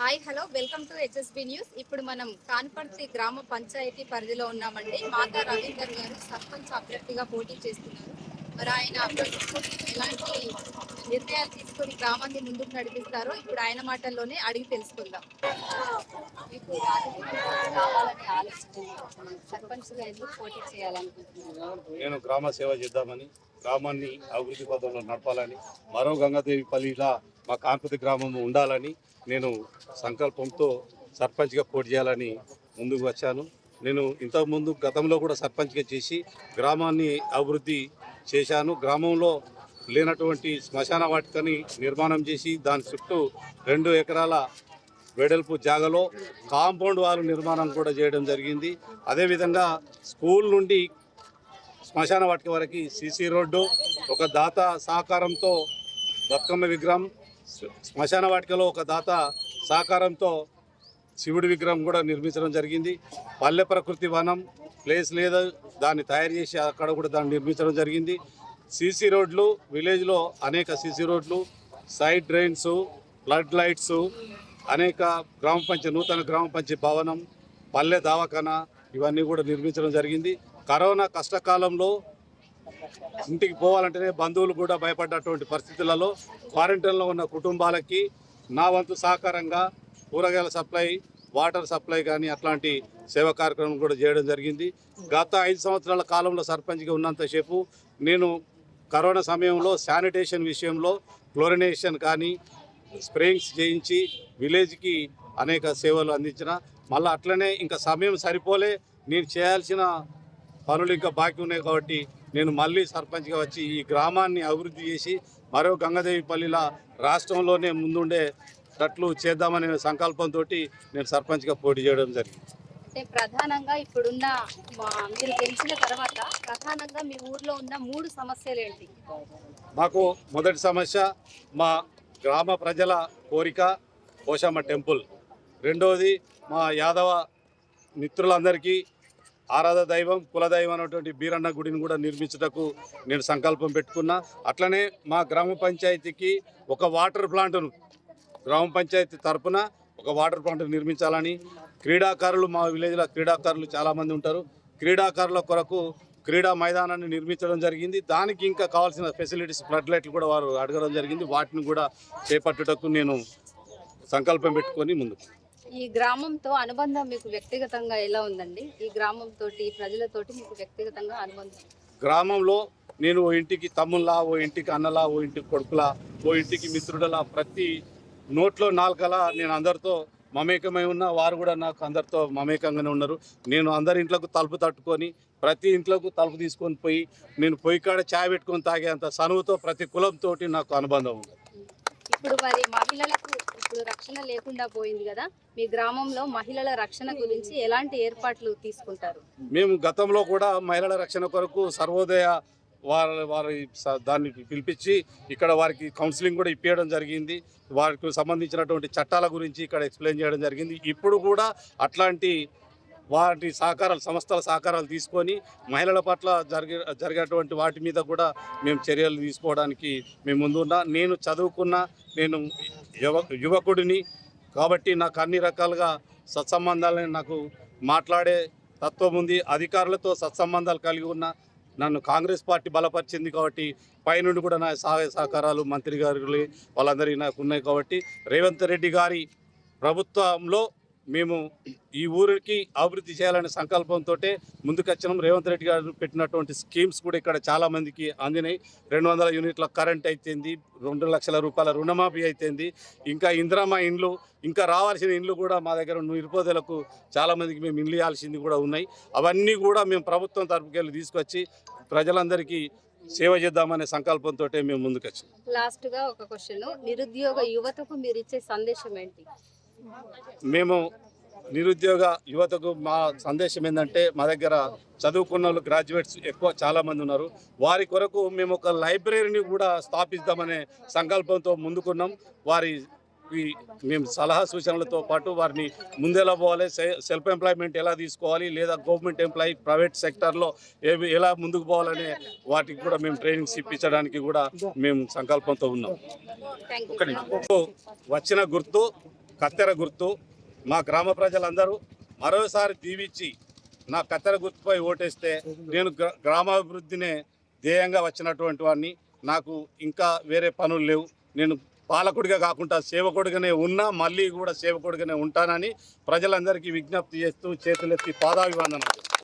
Hi hello welcome to HSB news ఇప్పుడు మనం కాన్పర్తి గ్రామ పంచాయతీ పరిధిలో ఉన్నామండి. మాతా రవీందర్ గారు సర్పంచ్ అభ్యర్థిగా పోటీ చేస్తున్నారు. మరి ఆయన ఎలాంటి నిర్ణయాలు తీసుకొని గ్రామాన్ని ముందుకు నడిపిస్తారో ఇప్పుడు ఆయన మాటల్లోనే అడిగి తెలుసుకుందాం. మీకు ఆలోచన సర్పంచ్గా ఎందుకు పోటీ చేయాలనుకుంటున్నాను నేను గ్రామ సేవ చేద్దామని గ్రామాన్ని అభివృద్ధి పదంలో నడపాలని మరో గంగాదేవి పల్లిలా మా కాంపతి గ్రామం ఉండాలని నేను సంకల్పంతో సర్పంచ్గా పోటీ చేయాలని ముందుకు వచ్చాను. నేను ఇంతకుముందు గతంలో కూడా సర్పంచ్గా చేసి గ్రామాన్ని అభివృద్ధి చేశాను. గ్రామంలో లేనటువంటి శ్మశాన వాటికని నిర్మాణం చేసి దాని చుట్టూ రెండు ఎకరాల వెడల్పు జాగలో కాంపౌండ్ వాల్ నిర్మాణం కూడా చేయడం జరిగింది. అదేవిధంగా స్కూల్ నుండి శ్మశాన వాటిక వరకు సీసీ రోడ్డు ఒక దాత సహకారంతో బతుకమ్మ విగ్రహం శ్మశాన వాటికలో ఒక దాత సహకారంతో శివుడి విగ్రహం కూడా నిర్మించడం జరిగింది. పల్లె ప్రకృతి వనం ప్లేస్ లేదా దాన్ని తయారు చేసి అక్కడ కూడా దాన్ని నిర్మించడం జరిగింది. సీసీ రోడ్లు విలేజ్లో అనేక సీసీ రోడ్లు సైడ్ డ్రైన్స్ ఫ్లడ్ లైట్స్ అనేక గ్రామ పంచాయతీ నూతన గ్రామ పంచాయతీ భవనం పల్లె దవాఖానా ఇవన్నీ కూడా నిర్మించడం జరిగింది. కరోనా కష్టకాలంలో ఇంటికి పోవాలంటేనే బంధువులు కూడా భయపడ్డటువంటి పరిస్థితులలో క్వారంటైన్లో ఉన్న కుటుంబాలకి నా వంతు సహకారంగా కూరగాయల సప్లై వాటర్ సప్లై కానీ అట్లాంటి సేవా కార్యక్రమం కూడా చేయడం జరిగింది. గత ఐదు సంవత్సరాల కాలంలో సర్పంచ్గా ఉన్నంతసేపు నేను కరోనా సమయంలో శానిటేషన్ విషయంలో క్లోరినేషన్ కానీ స్ప్రేయింగ్స్ చేయించి విలేజ్కి అనేక సేవలు అందించిన. మళ్ళీ అట్లనే ఇంకా సమయం సరిపోలే నేను చేయాల్సిన పనులు ఇంకా బాకీ ఉన్నాయి కాబట్టి నేను మళ్ళీ సర్పంచ్గా వచ్చి ఈ గ్రామాన్ని అభివృద్ధి చేసి మరో గంగదేవిపల్లిలా రాష్ట్రంలోనే ముందుండే తట్లు చేద్దామనే సంకల్పంతో నేను సర్పంచ్గా పోటీ చేయడం జరిగింది. అంటే ప్రధానంగా ఇప్పుడున్న మీరు గెలిచిన తర్వాత ప్రధానంగా మీ ఊర్లో ఉన్న మూడు సమస్యలు ఏంటి? మాకు మొదటి సమస్య మా గ్రామ ప్రజల కోరిక పోషమ్మ టెంపుల్. రెండవది మా యాదవ మిత్రులందరికీ ఆరాధ దైవం కులదైవం అనేటువంటి బీరన్న గుడిని కూడా నిర్మించుటకు నేను సంకల్పం పెట్టుకున్నా. అట్లనే మా గ్రామ పంచాయతీకి ఒక వాటర్ ప్లాంట్ను గ్రామ పంచాయతీ తరఫున ఒక వాటర్ ప్లాంట్ నిర్మించాలని క్రీడాకారులు మా విలేజ్లో క్రీడాకారులు చాలామంది ఉంటారు. క్రీడాకారుల కొరకు క్రీడా మైదానాన్ని నిర్మించడం జరిగింది. దానికి ఇంకా కావాల్సిన ఫెసిలిటీస్ ఫ్లడ్ లైట్లు కూడా వారు అడగడం జరిగింది. వాటిని కూడా చేపట్టుటకు నేను సంకల్పం పెట్టుకొని ముందుకు ఈ గ్రామంతో అనుబంధం మీకు వ్యక్తిగతంగా ఎలా ఉందండి? ఈ గ్రామంతో ప్రజలతోటి మీకు వ్యక్తిగతంగా అనుబంధం? గ్రామంలో నేను ఓ ఇంటికి తమ్ముళ్ళ ఓ ఇంటికి అన్నలా ఓ ఇంటికి కొడుకులా ఓ ఇంటికి మిత్రుడలా ప్రతి నోట్లో నాలుకలా నేను అందరితో మమేకమై ఉన్నా వారు కూడా నాకు అందరితో మమేకంగానే ఉన్నారు. నేను అందరి ఇంట్లోకి తలుపు తట్టుకొని ప్రతి ఇంట్లోకి తలుపు తీసుకొని పోయి నేను పొయ్యి కాడ ఛాయ్ పెట్టుకొని తాగేంత సనువుతో ప్రతి కులంతో నాకు అనుబంధం ఉంది. ఇప్పుడు మరి మహిళలకు ఇప్పుడు రక్షణ లేకుండా పోయింది కదా? మీ గ్రామంలో మహిళల రక్షణ గురించి ఎలాంటి ఏర్పాట్లు తీసుకుంటారు? మేము గతంలో కూడా మహిళల రక్షణ కొరకు సర్వోదయ వారి వారి దాన్ని పిలిపించి ఇక్కడ వారికి కౌన్సిలింగ్ కూడా ఇప్పించడం జరిగింది. వారికి సంబంధించినటువంటి చట్టాల గురించి ఇక్కడ ఎక్స్ప్లెయిన్ చేయడం జరిగింది. ఇప్పుడు కూడా అట్లాంటి వాటి సహకారాలు సంస్థల సహకారాలు తీసుకొని మహిళల పట్ల జరిగే జరిగేటువంటి వాటి మీద కూడా మేము చర్యలు తీసుకోవడానికి మేము ముందున్నా. నేను చదువుకున్న నేను యువ యువకుడిని కాబట్టి నాకు అన్ని రకాలుగా సత్సంబంధాలని నాకు మాట్లాడే తత్వం ఉంది. అధికారులతో సత్సంబంధాలు కలిగి ఉన్న నన్ను కాంగ్రెస్ పార్టీ బలపరిచింది కాబట్టి పైనుండి కూడా నా సహాయ సహకారాలు మంత్రి గారు వాళ్ళందరికీ నాకు ఉన్నాయి కాబట్టి రేవంత్ రెడ్డి గారి ప్రభుత్వంలో మేము ఈ ఊరికి అభివృద్ధి చేయాలనే సంకల్పంతో ముందుకొచ్చినాం. రేవంత్ రెడ్డి గారు పెట్టినటువంటి స్కీమ్స్ కూడా ఇక్కడ చాలామందికి అందినాయి. రెండు వందల యూనిట్ల కరెంట్ అయితేంది రెండు లక్షల రూపాయల రుణమాఫీ అయితేంది. ఇంకా ఇందిరామా ఇండ్లు ఇంకా రావాల్సిన ఇండ్లు కూడా మా దగ్గర నిరుపేదలకు చాలామందికి మేము ఇండ్లు ఇవ్వాల్సింది కూడా ఉన్నాయి. అవన్నీ కూడా మేము ప్రభుత్వం తరపుకెళ్ళి తీసుకొచ్చి ప్రజలందరికీ సేవ చేద్దామనే సంకల్పంతో మేము ముందుకొచ్చాం లాస్ట్గా ఒక క్వశ్చన్ నిరుద్యోగ యువతకు మీరు ఇచ్చే సందేశం ఏంటి? మేము నిరుద్యోగ యువతకు మా సందేశం ఏంటంటే మా దగ్గర చదువుకున్న వాళ్ళు గ్రాడ్యుయేట్స్ ఎక్కువ చాలా మంది ఉన్నారు. వారి కొరకు మేము ఒక లైబ్రరీని కూడా స్థాపిద్దామనే సంకల్పంతో ముందుకున్నాం. వారి మేము సలహా సూచనలతో పాటు వారిని ముందెలా పోవాలి సెల్ఫ్ ఎంప్లాయ్మెంట్ ఎలా తీసుకోవాలి లేదా గవర్నమెంట్ ఎంప్లాయీ ప్రైవేట్ సెక్టార్లో ఏవి ఎలా ముందుకు పోవాలనే వాటికి కూడా మేము ట్రైనింగ్స్ ఇప్పించడానికి కూడా మేము సంకల్పంతో ఉన్నాం. వచ్చిన గుర్తు కత్తెర గుర్తు. మా గ్రామ ప్రజలందరూ మరోసారి దీవించి నా కత్తెర గుర్తుపై ఓటేస్తే నేను గ్రా- గ్రామాభివృద్ధినే ధ్యేయంగా వచ్చినటువంటి వాడిని. నాకు ఇంకా వేరే పనులు లేవు. నేను పాలకుడిగా కాకుండా సేవకుడిగానే ఉన్నా మళ్ళీ కూడా సేవకుడిగానే ఉంటానని ప్రజలందరికీ విజ్ఞప్తి చేస్తూ చేతులెత్తి పాదాభివందనం